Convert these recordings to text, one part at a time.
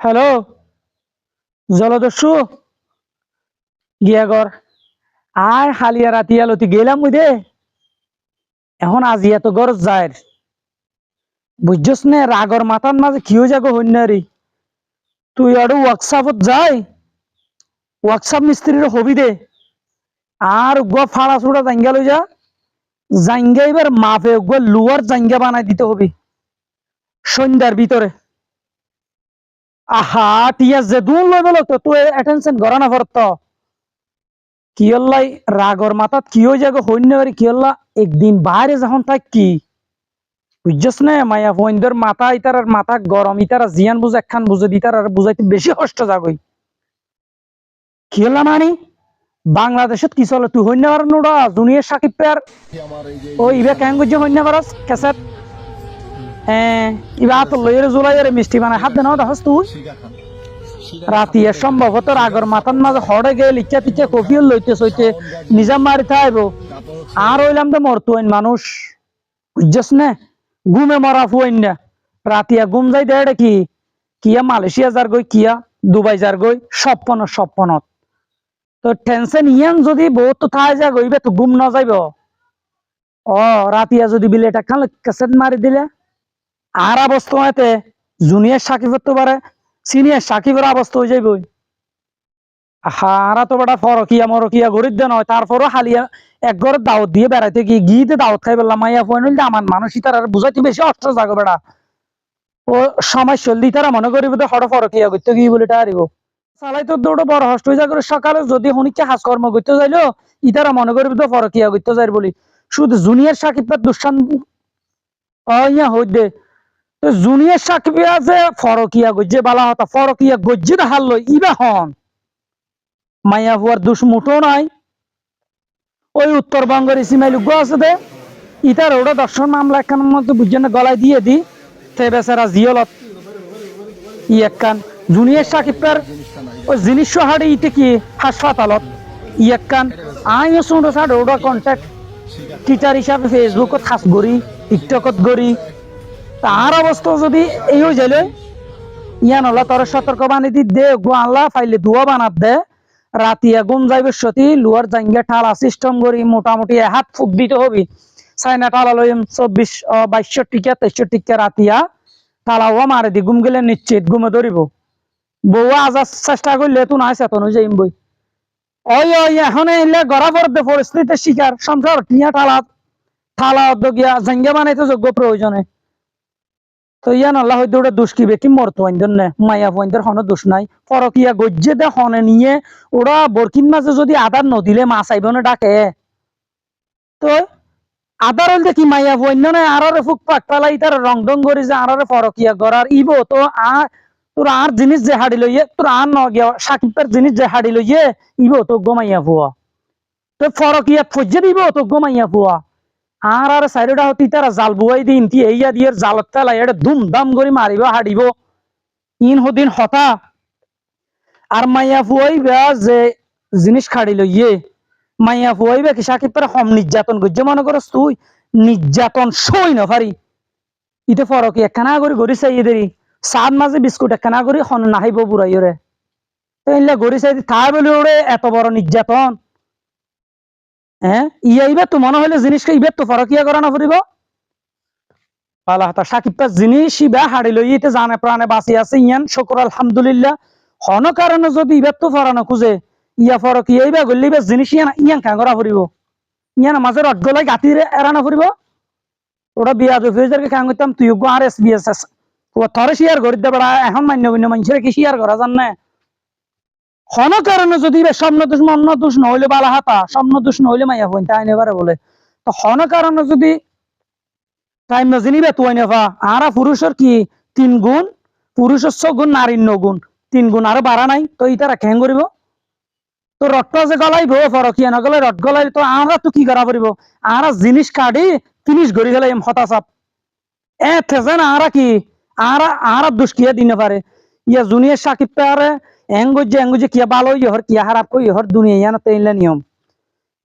Hello? জলদস্যু? গিয়াগর। আর হালিয়া রাতি আলতি, গেলাম বুঝে এখন আজি এত গরজ যায় বুঝছস নে, রাগর মাথার মাঝে কিও যাগো হইনারি? তুই আরও ওয়ার্কশপত যাই। ওয়ার্কশপ মিস্ত্রির হবি দে। আর গো ফাড়া ছুড়া জাঙ্গা লই যা। জাঙ্গা এবার মাপে গো লুয়ার জাঙ্গা বানাই দিতে হবে। সন্ধ্যার ভিতরে। আহা টিয়া যে দুন লই বলো তো তুই অ্যাটেনশন না হল্লাই রাগর মাথাত কি হয়ে যাগো হইন্য পারি কি হল্লা একদিন বাইরে যখন থাক কি বুঝছস না মায়া ফোনদের মাথা ইতার আর মাথা গরম ইতার জিয়ান বুঝে একখান বুঝে দিতার আর বুঝাইতে বেশি কষ্ট যাগই কি হল্লা মানি বাংলাদেশত কি চলে তুই হইন্য পার নোড়া জুনিয়র সাকিব পেয়ার ও ইবে কেন গুজে হইন্য পারস কেসেট হ্যাঁ মিষ্টি লইতে সইতে নিজাম মানুষ। ঘুমে মরা ফুইন না। রাতিয়া ঘুম যাই দেয় কি? কিয়া মালয়েশিয়া যার গই, কিয়া দুবাই যার গই সপন সপনত তো টেনশন ইয়ান যদি বহুত থাই যা গইবে তো ঘুম ন যাইব ও রাতিয়া যদি বিলেটা খান, কেসেট মারি দিলে। আর অবস্থা হইতে জুনিয়র সাকিব হতে পারে, সিনিয়র সাকিবের অবস্থা হয়ে যাইব। হারা তো বেটা ফরকিয়া মরকিয়া গরিব দেন হয়, তারপরও হালিয়া এক ঘরে দাওয়াত দিয়ে বেড়াইতে গিয়ে গিয়েতে দাওয়াত খাই বললাম মাইয়া ফোন হইলে আমার মানুষই তার বুঝাইতে বেশি অস্ত্র জাগো বেড়া। ও সময় চলদি তারা মনে করিব তো হঠাৎ ফরকিয়া করতে গিয়ে বলে হারিব। চালাই তো দৌড়ো বড় হস্ত হয়ে যাগো সকালে যদি হনিকে হাস কর্ম করতে যাইলো, ইতারা মনে করিব তো ফরকিয়া করতে যাই বলি। শুধু জুনিয়র সাকিব দুঃসান ও ইয়া হই দে জুনিয়র সাকিবে আছে, ফরকিয়া গজ্জে বালা হতা ফরকিয়া গজ্জে হাল লই ইবা হন। মাইয়া দুষ মুঠো নাই। ওই উত্তরবঙ্গের ইসিমাইল গো আছে দে। ইতার ওটা দর্শন মামলা একখান মধ্যে বুঝছেন গলায় দিয়ে দি। তে বেচারা জিয়লত। ই একখান জুনিয়র সাকিবের ওই জিনিস হাড়ে ইতে কি? হাসপাতালত। ই একখান আইও শুনো সাড়ে ওটা কন্ট্যাক্ট টিচার হিসাবে ফেসবুকত খাস গড়ি টিকটকত গড়ি তার অবস্থা যদি এই হয়ে যাইলে ইয়ান হলা তোর সতর্ক বানি দি দে গো আল্লাহ ফাইলে দুয়া বানাত দে। রাতিয়া গুম যাইবে সতী, লুয়ার জাঙ্গা ঠালা সিস্টেম করি, মোটামুটি হাত ফুক দিতে হবি। চাইনা টালা লই চব্বিশ বাইশশো টিকা, তেইশশো টিকা রাতিয়া। টালাও মারে দি, গুম গেলে নিশ্চিত গুমে ধরিব। বউ আজার চেষ্টা করলে তুই নাই চেতন হয়ে যাইম বই। ওই ওই এখন এলে গড়া পড়তে পরিস্থিতির শিকার। সংসার, টিয়া ঠালা ঠালা গিয়া জাঙ্গা বানাইতে যোগ্য প্রয়োজনে। তো ইয়ান আল্লাহ হয়তো ওটা দোষ কি বেকি মরতো আইন্দর নে? মাইয়া পয়েন্টের হনো দোষ নাই। ফরকিয়া গজ্জে দে হনে নিয়ে ওরা বরকিন মাঝে যদি আদার নদিলে মাছ আইব না ডাকে। তো আদার হইলে কি মাইয়া পয়েন্ট না? আররে ফুক পাক পালাই তার রং ডং করি যে আররে ফরকিয়া গড়ার ইব তো আর তোর আর জিনিস যে হাড়ি লইয়ে, তোর আর ন গিয়া সাকিবের জিনিস যে হাড়ি লইয়ে ইব তো গোমাইয়া ফুয়া তো ফরকিয়া ফজ্জে দিব তো গোমাইয়া ফুয়া আর আর সাইডটা তারা জাল বুয়াই দিন, তি এইয়া দিয়ে জালত তেলা এটা করে মারিব ইন হদিন হতা আর মাইয়া যে জিনিস খাড়ি লইয়ে মাইয়া কি সাকিব পারে হম নির্যাতন করছে মনে করস তুই নির্যাতন সই না পারি ইতে ফরক একখানা করে গড়ি চাইয়ে দেরি সাত মাঝে বিস্কুট একখানা করে হন নাহিব বুড়াই রে তাইলে গড়ি চাই তাই বলে ওরে এত বড় নির্যাতন হ্যাঁ? ইয়া ইবার তো মনে হইলে জিনিসকে তো ফরকিয়া করা না ফুরিব। আল্লাহ তা সাকিব পাস জিনিস ইবা হাড়ি লই ইতে জানে প্রাণে বাঁচি আছে, ইয়ান শুকর, আলহামদুলিল্লাহ। হন কারণে যদি ইবার তো ফরানো খুঁজে, ইয়া ফরকিয়া ইবা গল্লি ইবা জিনিস ইয়ান ইয়ান কাঁ করা ফুরিব? ইয়ান মাঝে এড়ানো ফুরিব? ওটা বিয়া তুই আর এস এখন মান্য মান্য মানুষের কি শেয়ার করা জান? না হন কারণে যদি স্বপ্ন দোষ মন্ন দোষ নহলে বালা হাতা স্বপ্ন দোষ নহলে মাইয়া হইন, তাই নেবারে বলে। তো হন কারণে যদি টাইম না জানিবে তুই নেফা আরা পুরুষের কি? তিন গুণ, পুরুষের ছ গুণ, নারীর ন গুণ। তিন গুণ আরও বাড়া নাই, তো ইতারা খেং করিব? তো রক্ত যে গলাইব ফরকিয়া নগলে রট গলাই, তো আমরা তো কি করা পড়িব আরা জিনিস কাটি ফিনিশ গড়ি গেলে এম হতাশাপ এ থেছে না আরা কি? আরা আরা দোষ কিয়া দিনে পারে। ইয়া জুনিয়র সাকিব পারে এঙ্গুজে এঙ্গুজে কিয়া ভালো ইহর কিয়া খারাপ কই ইহর দুনিয়া ইয়ান তেইলে নিয়ম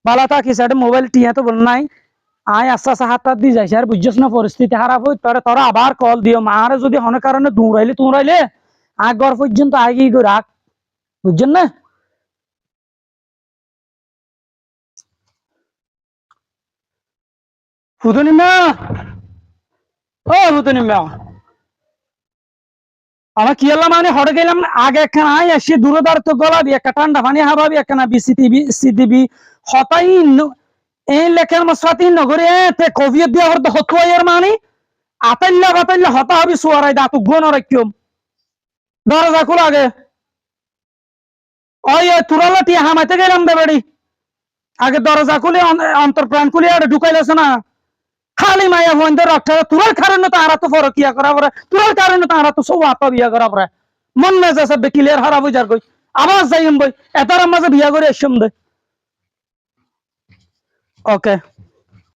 বালা তা কি সাইডে মোবাইল টিয়া তো বল নাই আয় আস্তে আস্তে হাত হাত দিয়ে যাইছে আর বুঝছস না পরিস্থিতি খারাপ হই তোরে তোরা আবার কল দিও মারে যদি হনে কারণে দৌড়াইলে দৌড়াইলে আগর পর্যন্ত আগে করে রাখ বুঝছেন না ফুতনিমা ও ফুতনিমা আমার কি হলাম মানে হড়ে গেলাম, আগে একখানা আই আসি দূরদার তো গলাবি একটা ঠান্ডা পানি হাবাবি একখানা বিসিটিবি সিদিবি হতাই ন- এই লেখের মশাতি নগরে তে কবিয়ত দিয়া হরতে হতো এর মানে। আতাল্লা বাতাল্লা হতা হবি সুয়ারাই দাতু গুণ রাখিম দরজা খোলা আগে। ওই ওই তুরালা টিয়া হামাইতে গেলাম দেবেড়ি আগে দরজা খুলে, অন- অন্তর্প্রাণ খুলে, আর ঢুকাইলেছে না। খালি মায়া বন্ধ রক্ষা তোর কারণে তাহারা তো ফরকিয়া করা পরে তোর কারণে তাহারা তো সব আত বিয়া করা পরে মন মেজে সব ক্লিয়ার হারা বুঝার কই। আবার যাইম বই এতার মাঝে বিয়া করে এসম দে। ওকে